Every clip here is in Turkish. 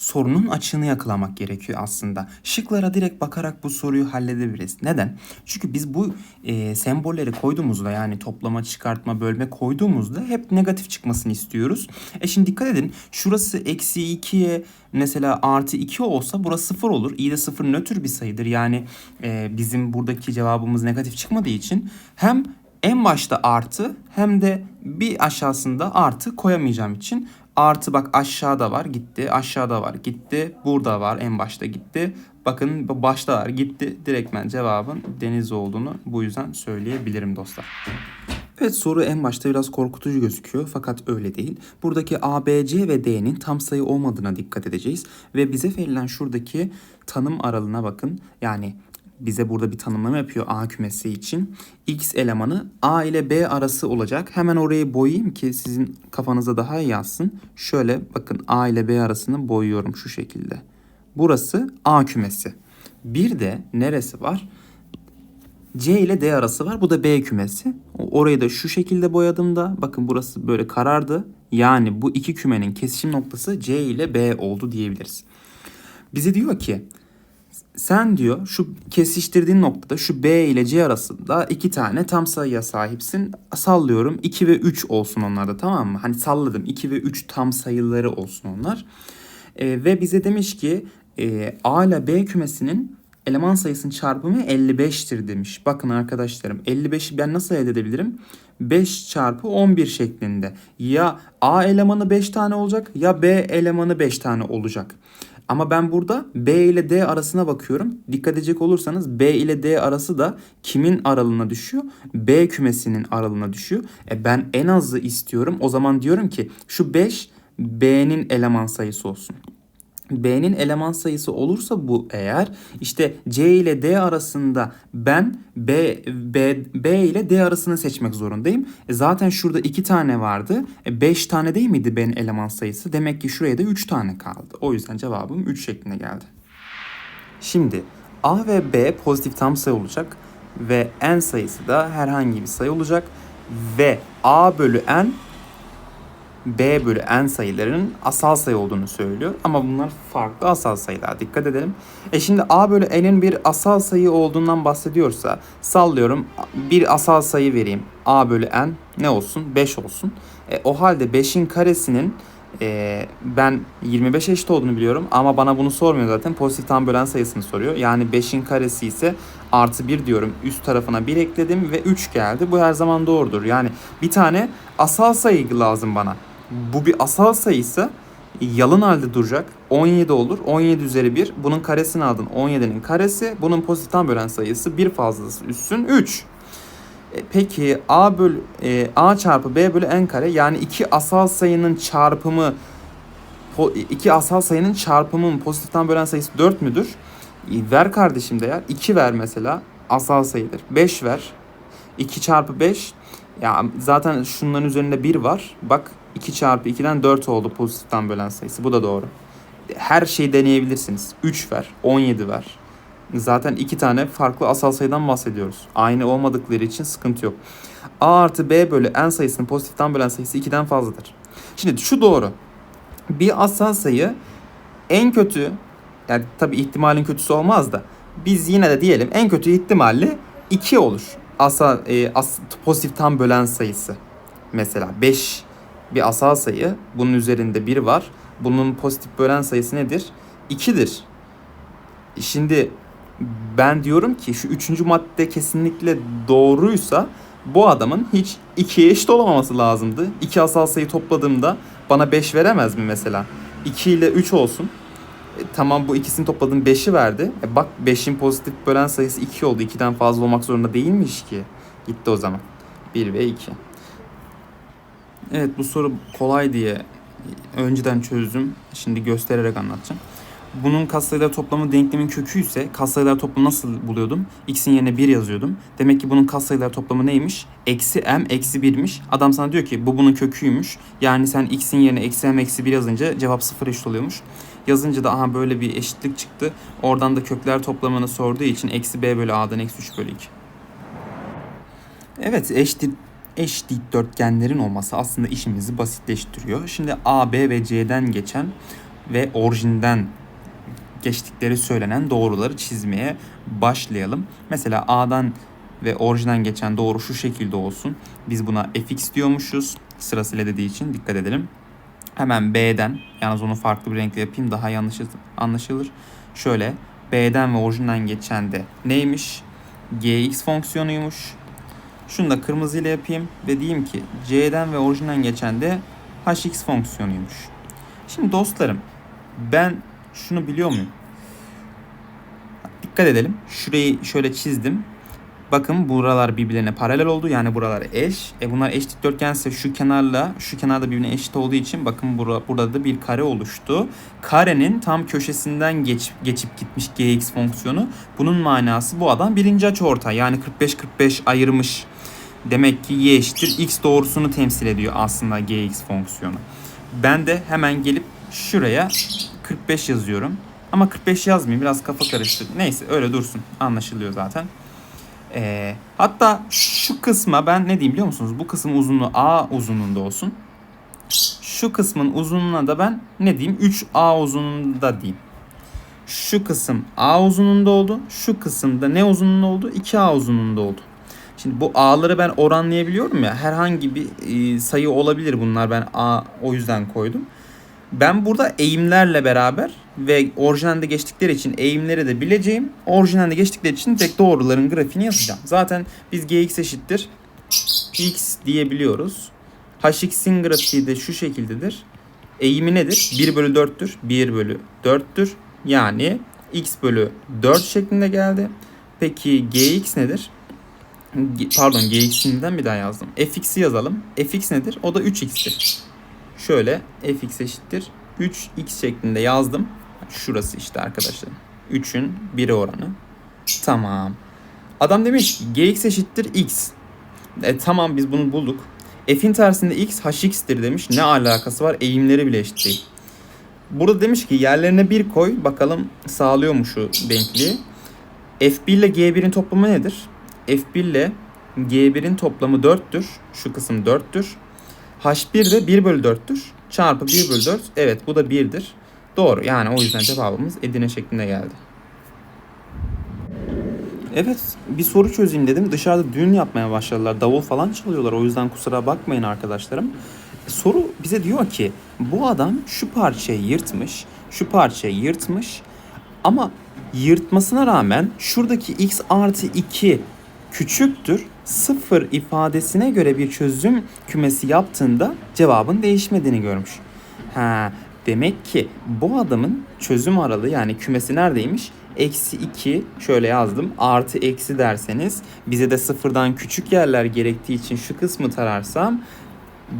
sorunun açığını yakalamak gerekiyor aslında. Şıklara direkt bakarak bu soruyu halledebiliriz. Neden? Çünkü biz bu e, sembolleri koyduğumuzda yani toplama, çıkartma, bölme koyduğumuzda hep negatif çıkmasını istiyoruz. E şimdi dikkat edin şurası eksi 2'ye mesela artı 2 olsa burası 0 olur. İyi de 0 nötr bir sayıdır. Yani e, bizim buradaki cevabımız negatif çıkmadığı için hem en başta artı hem de bir aşağısında artı koyamayacağım için artı bak aşağıda var gitti aşağıda var gitti burada var en başta gitti bakın başta var gitti direktmen cevabın deniz olduğunu bu yüzden söyleyebilirim dostlar. Evet soru en başta biraz korkutucu gözüküyor fakat öyle değil. Buradaki A, B, C ve D'nin tam sayı olmadığına dikkat edeceğiz. Ve bize verilen şuradaki tanım aralığına bakın. Yani bize burada bir tanımlama yapıyor A kümesi için. X elemanı A ile B arası olacak. Hemen orayı boyayayım ki sizin kafanıza daha iyi yazsın. Şöyle bakın A ile B arasını boyuyorum şu şekilde. Burası A kümesi. Bir de neresi var? C ile D arası var. Bu da B kümesi. Orayı da şu şekilde boyadığımda bakın burası böyle karardı. Yani bu iki kümenin kesişim noktası C ile B oldu diyebiliriz. Bize diyor ki sen diyor şu kesiştirdiğin noktada şu B ile C arasında iki tane tam sayıya sahipsin. Sallıyorum 2 ve 3 olsun onlarda tamam mı? Hani salladım 2 ve 3 tam sayıları olsun onlar. E, ve bize demiş ki e, A ile B kümesinin eleman sayısının çarpımı 55'tir demiş. Bakın arkadaşlarım 55'i ben nasıl elde edebilirim? 5 çarpı 11 şeklinde. Ya A elemanı 5 tane olacak ya B elemanı 5 tane olacak. Ama ben burada B ile D arasına bakıyorum. Dikkat edecek olursanız B ile D arası da kimin aralığına düşüyor? B kümesinin aralığına düşüyor. E ben en azı istiyorum. O zaman diyorum ki şu 5 B'nin eleman sayısı olsun. B'nin eleman sayısı olursa bu eğer işte C ile D arasında ben B, B, B ile D arasını seçmek zorundayım. E zaten şurada 2 tane vardı. 5 e tane değil miydi B'nin eleman sayısı? Demek ki şuraya da 3 tane kaldı. O yüzden cevabım 3 şeklinde geldi. Şimdi A ve B pozitif tam sayı olacak ve n sayısı da herhangi bir sayı olacak ve A bölü n b bölü n sayılarının asal sayı olduğunu söylüyor. Ama bunlar farklı asal sayılar. Dikkat edelim. E şimdi a bölü n'in bir asal sayı olduğundan bahsediyorsa sallıyorum bir asal sayı vereyim. a bölü n ne olsun? 5 olsun. E, o halde 5'in karesinin e, ben 25 eşit olduğunu biliyorum ama bana bunu sormuyor zaten. Pozitif tam bölen sayısını soruyor. Yani 5'in karesi ise artı 1 diyorum. Üst tarafına 1 ekledim ve 3 geldi. Bu her zaman doğrudur. Yani bir tane asal sayı lazım bana bu bir asal sayısı yalın halde duracak. 17 olur. 17 üzeri 1. Bunun karesini aldın. 17'nin karesi. Bunun pozitiften bölen sayısı bir fazlası üssün 3. E, peki a bölü e, a çarpı b bölü n kare yani iki asal sayının çarpımı iki asal sayının çarpımının pozitiften bölen sayısı 4 müdür? E, ver kardeşim değer. 2 ver mesela asal sayıdır. 5 ver. 2 çarpı 5 ya zaten şunların üzerinde 1 var. Bak 2 çarpı 2'den 4 oldu pozitiften bölen sayısı. Bu da doğru. Her şeyi deneyebilirsiniz. 3 ver, 17 ver. Zaten iki tane farklı asal sayıdan bahsediyoruz. Aynı olmadıkları için sıkıntı yok. A artı B bölü n sayısının pozitiften bölen sayısı 2'den fazladır. Şimdi şu doğru. Bir asal sayı en kötü yani tabi ihtimalin kötüsü olmaz da biz yine de diyelim en kötü ihtimalle 2 olur. Asal, e, as, pozitif tam bölen sayısı. Mesela 5 bir asal sayı. Bunun üzerinde 1 var. Bunun pozitif bölen sayısı nedir? 2'dir. Şimdi ben diyorum ki şu üçüncü madde kesinlikle doğruysa bu adamın hiç 2'ye eşit olamaması lazımdı. İki asal sayı topladığımda bana 5 veremez mi mesela? 2 ile 3 olsun. E, tamam bu ikisini topladım 5'i verdi. E, bak 5'in pozitif bölen sayısı 2 oldu. 2'den fazla olmak zorunda değilmiş ki. Gitti o zaman. 1 ve 2. Evet bu soru kolay diye önceden çözdüm. Şimdi göstererek anlatacağım. Bunun katsayılar toplamı denklemin kökü ise katsayılar toplamı nasıl buluyordum? X'in yerine 1 yazıyordum. Demek ki bunun katsayılar toplamı neymiş? Eksi m eksi 1'miş. Adam sana diyor ki bu bunun köküymüş. Yani sen x'in yerine eksi m eksi 1 yazınca cevap 0 eşit oluyormuş. Yazınca da aha böyle bir eşitlik çıktı. Oradan da kökler toplamını sorduğu için eksi b bölü a'dan eksi 3 bölü 2. Evet eşit eş dikdörtgenlerin olması aslında işimizi basitleştiriyor. Şimdi A, B ve C'den geçen ve orijinden geçtikleri söylenen doğruları çizmeye başlayalım. Mesela A'dan ve orijinden geçen doğru şu şekilde olsun. Biz buna fx diyormuşuz. Sırasıyla dediği için dikkat edelim. Hemen B'den, yalnız onu farklı bir renkle yapayım daha iyi anlaşılır. Şöyle B'den ve orijinden geçen de neymiş? gx fonksiyonuymuş. Şunu da kırmızıyla yapayım ve diyeyim ki c'den ve orijinden geçen de hx fonksiyonuymuş. Şimdi dostlarım ben şunu biliyor muyum? Dikkat edelim. Şurayı şöyle çizdim. Bakın buralar birbirlerine paralel oldu. Yani buralar eş. E bunlar eş dikdörtgense şu kenarla şu kenarda birbirine eşit olduğu için bakın bura, burada da bir kare oluştu. Karenin tam köşesinden geç, geçip gitmiş gx fonksiyonu. Bunun manası bu adam birinci açı ortay. Yani 45-45 ayırmış. Demek ki y eşittir x doğrusunu temsil ediyor aslında gx fonksiyonu. Ben de hemen gelip şuraya 45 yazıyorum. Ama 45 yazmayayım biraz kafa karıştı. Neyse öyle dursun anlaşılıyor zaten. Ee, hatta şu kısma ben ne diyeyim biliyor musunuz? Bu kısım uzunluğu A uzunluğunda olsun. Şu kısmın uzunluğuna da ben ne diyeyim? 3A uzunluğunda diyeyim. Şu kısım A uzunluğunda oldu. Şu kısımda ne uzunluğunda oldu? 2A uzunluğunda oldu. Şimdi bu A'ları ben oranlayabiliyorum ya. Herhangi bir e, sayı olabilir bunlar. Ben A o yüzden koydum. Ben burada eğimlerle beraber ve orijinalde geçtikleri için eğimleri de bileceğim. Orijinalde geçtikleri için direkt doğruların grafiğini yazacağım. Zaten biz gx eşittir x diyebiliyoruz. hx'in grafiği de şu şekildedir. Eğimi nedir? 1 bölü 4'tür. 1 bölü 4'tür. Yani x bölü 4 şeklinde geldi. Peki gx nedir? Pardon gx'inden bir daha yazdım. fx'i yazalım. fx nedir? O da 3x'tir. Şöyle fx eşittir 3x şeklinde yazdım. Şurası işte arkadaşlar. 3'ün 1'e oranı. Tamam. Adam demiş gx eşittir x. E, tamam biz bunu bulduk. F'in tersinde x hx'tir demiş. Ne alakası var? Eğimleri bile eşit değil. Burada demiş ki yerlerine 1 koy. Bakalım sağlıyor mu şu denkliği. F1 ile G1'in toplamı nedir? F1 ile G1'in toplamı 4'tür. Şu kısım 4'tür. H1 de 1 bölü 4'tür. Çarpı 1 bölü 4. Evet bu da 1'dir. Doğru. Yani o yüzden cevabımız Edirne şeklinde geldi. Evet bir soru çözeyim dedim. Dışarıda düğün yapmaya başladılar. Davul falan çalıyorlar. O yüzden kusura bakmayın arkadaşlarım. Soru bize diyor ki bu adam şu parçayı yırtmış. Şu parçayı yırtmış. Ama yırtmasına rağmen şuradaki x artı 2 küçüktür sıfır ifadesine göre bir çözüm kümesi yaptığında cevabın değişmediğini görmüş. Ha, demek ki bu adamın çözüm aralığı yani kümesi neredeymiş? Eksi 2 şöyle yazdım artı eksi derseniz bize de sıfırdan küçük yerler gerektiği için şu kısmı tararsam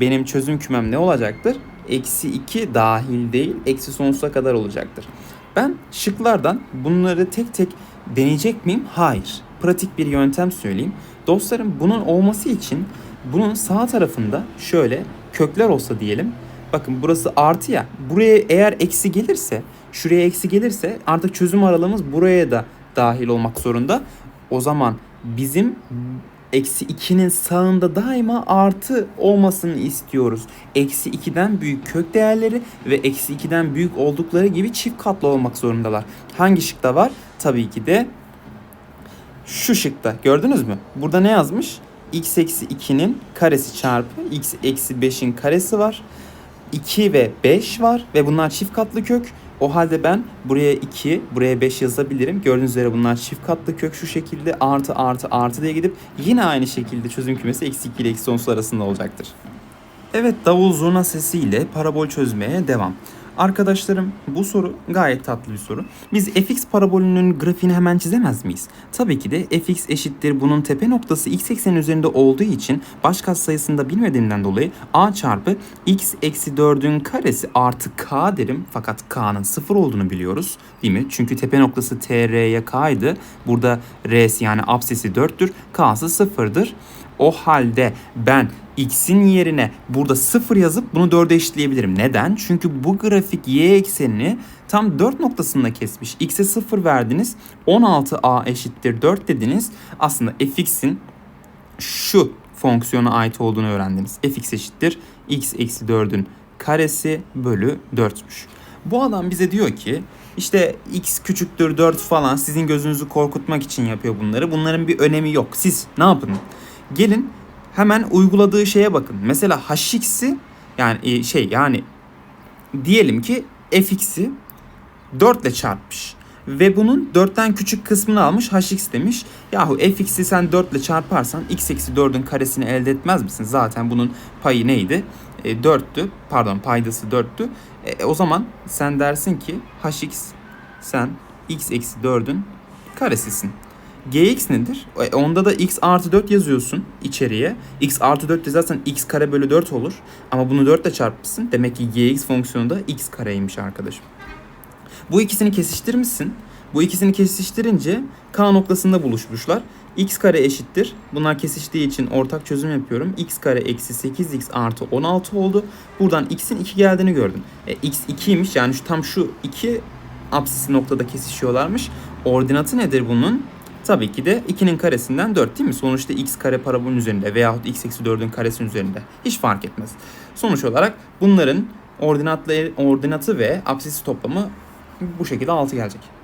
benim çözüm kümem ne olacaktır? Eksi 2 dahil değil eksi sonsuza kadar olacaktır. Ben şıklardan bunları tek tek deneyecek miyim? Hayır. Pratik bir yöntem söyleyeyim. Dostlarım bunun olması için bunun sağ tarafında şöyle kökler olsa diyelim. Bakın burası artı ya. Buraya eğer eksi gelirse, şuraya eksi gelirse artık çözüm aralığımız buraya da dahil olmak zorunda. O zaman bizim eksi 2'nin sağında daima artı olmasını istiyoruz. Eksi 2'den büyük kök değerleri ve eksi 2'den büyük oldukları gibi çift katlı olmak zorundalar. Hangi şıkta var? Tabii ki de şu şıkta gördünüz mü? Burada ne yazmış? x eksi 2'nin karesi çarpı x eksi 5'in karesi var. 2 ve 5 var ve bunlar çift katlı kök. O halde ben buraya 2, buraya 5 yazabilirim. Gördüğünüz üzere bunlar çift katlı kök şu şekilde artı artı artı diye gidip yine aynı şekilde çözüm kümesi eksi 2 ile eksi sonsuz arasında olacaktır. Evet davul zurna sesiyle parabol çözmeye devam. Arkadaşlarım bu soru gayet tatlı bir soru. Biz fx parabolünün grafiğini hemen çizemez miyiz? Tabii ki de fx eşittir bunun tepe noktası x eksenin üzerinde olduğu için baş sayısında bilmediğimden dolayı a çarpı x eksi 4'ün karesi artı k derim. Fakat k'nın sıfır olduğunu biliyoruz değil mi? Çünkü tepe noktası tr'ye k'ydı. Burada r'si yani absesi 4'tür. k'sı sıfırdır. O halde ben x'in yerine burada 0 yazıp bunu 4'e eşitleyebilirim. Neden? Çünkü bu grafik y eksenini tam 4 noktasında kesmiş. x'e 0 verdiniz. 16a eşittir 4 dediniz. Aslında fx'in şu fonksiyona ait olduğunu öğrendiniz. fx eşittir x eksi 4'ün karesi bölü 4'müş. Bu adam bize diyor ki işte x küçüktür 4 falan sizin gözünüzü korkutmak için yapıyor bunları. Bunların bir önemi yok. Siz ne yapın? Gelin hemen uyguladığı şeye bakın. Mesela hx'i yani e, şey yani diyelim ki fx'i 4 ile çarpmış. Ve bunun 4'ten küçük kısmını almış hx demiş. Yahu fx'i sen 4 ile çarparsan x eksi 4'ün karesini elde etmez misin? Zaten bunun payı neydi? E, 4'tü. Pardon paydası 4'tü. E, o zaman sen dersin ki hx sen x eksi 4'ün karesisin. Gx nedir? E, onda da x artı 4 yazıyorsun içeriye. x artı 4 de zaten x kare bölü 4 olur. Ama bunu 4 ile çarpmışsın. Demek ki gx fonksiyonu da x kareymiş arkadaşım. Bu ikisini kesiştirmişsin. Bu ikisini kesiştirince K noktasında buluşmuşlar. x kare eşittir. Bunlar kesiştiği için ortak çözüm yapıyorum. x kare eksi 8x artı 16 oldu. Buradan x'in 2 geldiğini gördün. E, x 2'ymiş yani şu, tam şu iki apsis noktada kesişiyorlarmış. Ordinatı nedir bunun? Tabii ki de 2'nin karesinden 4 değil mi? Sonuçta x kare parabolün üzerinde veyahut x eksi 4'ün karesinin üzerinde. Hiç fark etmez. Sonuç olarak bunların ordinatları, ordinatı ve apsisi toplamı bu şekilde 6 gelecek.